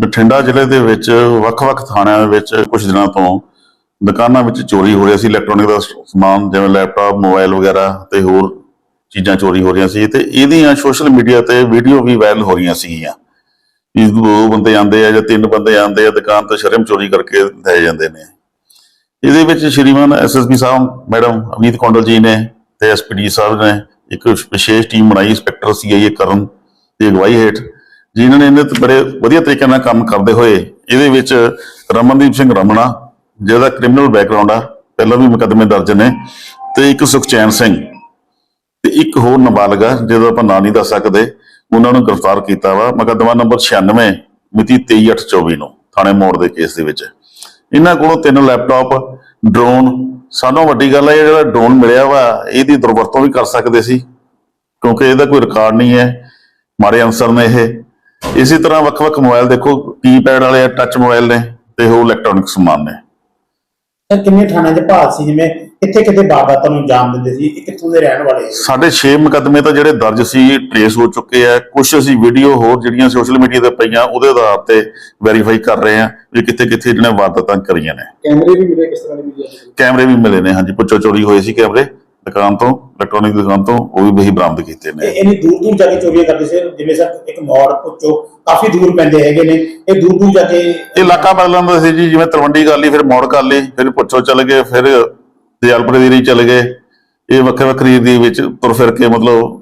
ਬਠਿੰਡਾ ਜ਼ਿਲ੍ਹੇ ਦੇ ਵਿੱਚ ਵੱਖ-ਵੱਖ ਥਾਣਿਆਂ ਦੇ ਵਿੱਚ ਕੁਝ ਦਿਨਾਂ ਤੋਂ ਦੁਕਾਨਾਂ ਵਿੱਚ ਚੋਰੀ ਹੋ ਰਹੀ ਸੀ, ਇਲੈਕਟ੍ਰੋਨਿਕ ਦਾ ਸਮਾਨ ਜਿਵੇਂ ਲੈਪਟਾਪ, ਮੋਬਾਈਲ ਵਗੈਰਾ ਤੇ ਹੋਰ ਚੀਜ਼ਾਂ ਚੋਰੀ ਹੋ ਰਹੀਆਂ ਸੀ ਤੇ ਇਹਦੀਆਂ ਸੋਸ਼ਲ ਮੀਡੀਆ ਤੇ ਵੀਡੀਓ ਵੀ ਵਾਇਰਲ ਹੋ ਰਹੀਆਂ ਸੀਗੀਆਂ। ਇਹ ਦੋ ਬੰਦੇ ਆਂਦੇ ਆ ਜਾਂ ਤਿੰਨ ਬੰਦੇ ਆਂਦੇ ਆ, ਦੁਕਾਨ ਤੋਂ ਸ਼ਰਮ ਚੋਰੀ ਕਰਕੇ ਲੈ ਜਾਂਦੇ ਨੇ। ਇਹਦੇ ਵਿੱਚ ਸ਼੍ਰੀਮਾਨ ਐਸਐਸਪੀ ਸਾਹਿਬ, ਮੈਡਮ ਅਮੀਤ ਕੌਂਡਲ ਜੀ ਨੇ ਤੇ ਐਸਪੀਡੀ ਸਾਹਿਬ ਨੇ ਇੱਕ ਵਿਸ਼ੇਸ਼ ਟੀਮ ਬਣਾਈ, ਇੰਸਪੈਕਟਰ ਸੀਆਈਏ ਕਰਨ ਦੀ ਅਗਵਾਈ ਹੇਠ। ਜਿਨ੍ਹਾਂ ਨੇ ਇਹਦੇ ਤੇ ਬੜੇ ਵਧੀਆ ਤਰੀਕੇ ਨਾਲ ਕੰਮ ਕਰਦੇ ਹੋਏ, ਇਹਦੇ ਵਿੱਚ ਰਮਨਦੀਪ ਸਿੰਘ ਰਮਣਾ, ਜਿਹਦਾ ਕ੍ਰਿਮੀਨਲ ਬੈਕਗ੍ਰਾਉਂਡ ਆ, ਪਹਿਲਾਂ ਵੀ ਮੁਕੱਦਮੇ ਦਰਜ ਨੇ, ਤੇ ਇੱਕ ਸੁਖਚੈਨ ਸਿੰਘ, ਤੇ ਇੱਕ ਹੋਰ ਨਾਬਾਲਗ ਆ, ਜਿਹਦਾ ਆਪਾਂ ਨਾਂ ਨਹੀਂ ਦੱਸ ਸਕਦੇ, ਉਹਨਾਂ ਨੂੰ ਗ੍ਰਿਫਤਾਰ ਕੀਤਾ ਵਾ, ਮੁਕੱਦਮਾ ਨੰਬਰ 96 ਮਿਤੀ 23824 ਨੂੰ, ਥਾਣੇ ਮੋੜ ਦੇ ਕੇਸ ਦੇ ਵਿੱਚ। ਇਹਨਾਂ ਕੋਲੋਂ ਤਿੰਨ ਲੈਪਟਾਪ ਡਰੋਨ ਸਾਨੂੰ ਵੱਡੀ ਗੱਲ ਹੈ ਇਹ ਜਿਹੜਾ ਡਰੋਨ ਮਿਲਿਆ ਵਾ, ਇਹਦੀ ਦੁਰਵਰਤੋਂ ਵੀ ਕਰ ਸਕਦੇ ਸੀ, ਕਿਉਂਕਿ ਇਹਦਾ ਕੋਈ ਰਿਕਾਰਡ ਨਹੀਂ ਹੈ ਮਾਰੇ ਅਨਸਰ ਨੇ ਇਹ। ਇਸੇ ਤਰ੍ਹਾਂ ਵੱਖ-ਵੱਖ ਮੋਬਾਈਲ ਦੇਖੋ ਕੀਪੈਡ ਵਾਲੇ ਆ ਟੱਚ ਮੋਬਾਈਲ ਨੇ ਤੇ ਹੋਰ ਇਲੈਕਟ੍ਰੋਨਿਕ ਸਮਾਨ ਨੇ। ਸਰ ਕਿੰਨੇ ਥਾਣਿਆਂ ਦੇ ਭਾਲ ਸੀ? ਜਿਵੇਂ ਕਿੱਥੇ ਕਿੱਥੇ ਵਾਰਦਾਤਾਂ ਨੂੰ ਅੰਜਾਮ ਦਿੰਦੇ ਸੀ ਇਹ ਕਿੱਥੋਂ ਦੇ ਰਹਿਣ ਵਾਲੇ? ਸਾਡੇ 6 ਮੁਕੱਦਮੇ ਤਾਂ ਜਿਹੜੇ ਦਰਜ ਸੀ ਟ੍ਰੇਸ ਹੋ ਚੁੱਕੇ ਆ। ਕੁਝ ਅਸੀਂ ਵੀਡੀਓ ਹੋਰ ਜਿਹੜੀਆਂ ਸੋਸ਼ਲ ਮੀਡੀਆ ਤੇ ਪਈਆਂ ਉਹਦੇ ਆਧਾਰ ਤੇ ਵੈਰੀਫਾਈ ਕਰ ਰਹੇ ਆ ਵੀ ਕਿੱਥੇ ਕਿੱਥੇ ਜਿਹਨੇ ਵਾਰਦਾਤਾਂ ਕਰੀਆਂ ਨੇ। ਕੈਮਰੇ ਵੀ ਮਿਲੇ ਕਿਸ ਤਰ੍ਹਾਂ ਦੇ ਮਿਲੇ ਕੈਮਰੇ ਵੀ ਮਿਲੇ ਨੇ ਹਾਂਜੀ ਪੁੱਛੋ ਚੋਰੀ ਹੋਏ ਸੀ ਕੈਮਰੇ। ਦੁਕਾਨ ਤੋਂ ਇਲੈਕਟ੍ਰੋਨਿਕ ਦੁਕਾਨ ਤੋਂ ਉਹ ਵੀ ਵਹੀ ਬਰਾਮਦ ਕੀਤੇ ਇਹ ਨੇ ਇਹਨੀ ਦੂਰ ਦੂਰ ਜਾ ਕੇ ਚੋਰੀਆਂ ਕਰਦੇ ਸੀ ਜਿਵੇਂ ਸਰ ਇੱਕ ਮੋੜ ਪੁੱਛੋ ਕਾਫੀ ਦੂਰ ਪੈਂਦੇ ਹੈਗੇ ਨੇ। ਇਹ ਦੂਰ ਦੂਰ ਜਾ ਕੇ ਇਹ ਇਲਾਕਾ ਬਦਲ ਲੈਂਦਾ ਸੀ ਜੀ ਜਿਵੇਂ ਤਲਵੰਡੀ ਕਰ ਲਈ ਫਿਰ ਮੌੜ ਕਰ ਲਈ ਫਿਰ ਪੁੱਛੋ ਚਲੇ ਗਏ ਫਿਰ ਦਿਆਲਪੁਰੇ ਦੀ ਰੀ ਚਲੇ ਗਏ। ਇਹ ਵੱਖਰੇ ਵੱਖਰੀ ਦੇ ਵਿੱਚ ਤੁਰ ਫਿਰ ਕੇ ਮਤਲਬ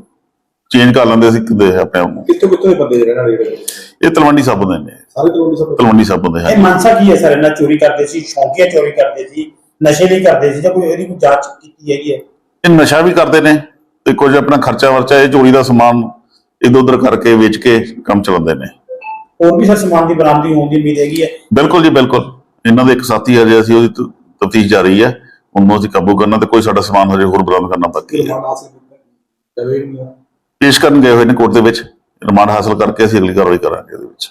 ਚੇਂਜ ਕਰ ਲੈਂਦੇ ਸੀ ਕਿਤੇ ਆਪਣੇ ਆਪ ਨੂੰ। ਕਿੱਥੋਂ ਕਿੱਥੋਂ ਦੇ ਬੰਦੇ ਰਹਿਣ ਵਾਲੇ? ਇਹ ਤਲਵੰਡੀ ਸਾਬੋ ਦੇ ਨੇ। ਸਾਰੇ ਤੋਂ ਸਭ ਤਲਵੰਡੀ ਸਾਬੋ ਦੇ ਇਹ ਹਨ ਮਨਸਾ ਕੀ ਹੈ ਸਰ? ਇਹਨਾਂ ਚੋਰੀ ਕਰਦੇ ਸੀ ਸ਼ੌਂਕੀਆ ਚੋਰੀ ਕਰਦੇ ਸੀ ਨਸ਼ੇ ਲਈ ਕਰਦੇ ਸੀ ਜਾਂ ਕੋਈ ਇਹਦੀ ਕੋਈ ਜਾਂਚ ਕੀਤੀ ਹੈਗੀ ਹੈ? ਇਹ ਨਸ਼ਾ ਵੀ ਕਰਦੇ ਨੇ ਤੇ ਕੁਝ ਆਪਣਾ ਖਰਚਾ ਵਰਚਾ ਇਹ ਚੋਰੀ ਦਾ ਸਮਾਨ ਇਧਰ ਉਧਰ ਕਰਕੇ ਵੇਚ ਕੇ ਕੰਮ ਚਲਾਉਂਦੇ ਨੇ। ਹੋਰ ਵੀ ਸਰ ਸਮਾਨ ਦੀ ਬਰਾਮਦੀ ਹੋਣ ਦੀ ਉਮੀਦ ਹੈਗੀ ਹੈ? ਬਿਲਕੁਲ ਜੀ ਬਿਲਕੁਲ। ਇਹਨਾਂ ਦੇ ਇੱਕ ਸਾਥੀ ਹਜੇ ਅਸੀਂ ਉਹਦੀ ਤਫਤੀਸ਼ ਜਾਰੀ ਹੈ ਉਹਨੂੰ ਅਸੀਂ ਕਾਬੂ ਕਰਨਾ ਤੇ ਕੋਈ ਸਾਡਾ ਸਮਾਨ ਹਜੇ ਹੋਰ ਬਰਾਮਦ ਕਰਨਾ ਬਾਕੀ ਹੈ। ਪੇਸ਼ ਕਰਨ ਗਏ ਹੋਏ ਨੇ ਕੋਰਟ ਦੇ ਵਿੱਚ। ਰਿਮਾਂਡ ਹਾਸਲ ਕਰਕੇ ਅਸੀਂ ਅਗਲੀ ਕਾਰਵਾਈ ਕਰਾਂਗੇ ਇਹਦੇ ਵਿੱਚ।